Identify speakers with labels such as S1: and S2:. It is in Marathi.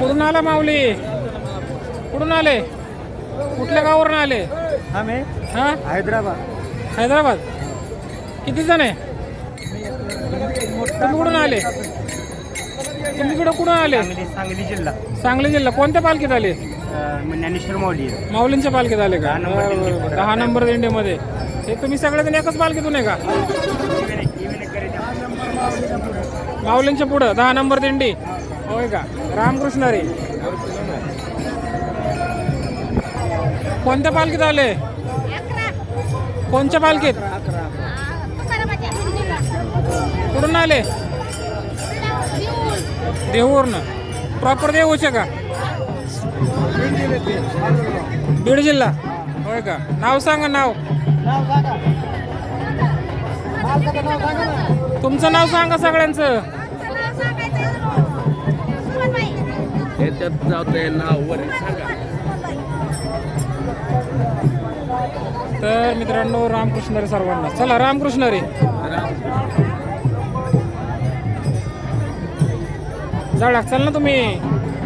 S1: कुठून आला माऊली? कुठून आले? कुठल्या गावावरून आले?
S2: आम्ही
S1: हा?
S2: हैदराबाद.
S1: हैदराबाद. किती जण आहे? तुम्ही कुठून आले? तुम्ही कुठं कुठून आले?
S2: सांगली जिल्हा.
S1: सांगली जिल्हा. कोणत्या पालखीत आले?
S2: ज्ञानेश्वर माऊली.
S1: माऊलींच्या पालखीत आले का?
S2: दहा नंबर
S1: बरं, बरं, बरं. दहा नंबर दिंडीमध्ये. हे तुम्ही सगळेजण एकाच पालखीतून आहे का? माऊलींच्या पुढं दहा नंबर दिंडी. होय का? रामकृष्ण रे. कोणत्या पालखीत आले? कोणत्या पालखीत? कुठून आले? देहूवरनं प्रॉपर देहूचे का बीड जिल्हा. होय का? नाव सांगा नाव. तुमचं नाव सांगा सगळ्यांचं.
S3: याच्यात जाते नाव वर सांगा.
S1: तर मित्रांनो रामकृष्ण रे सर्वांना. चला रामकृष्ण रे. जळा चल ना तुम्ही.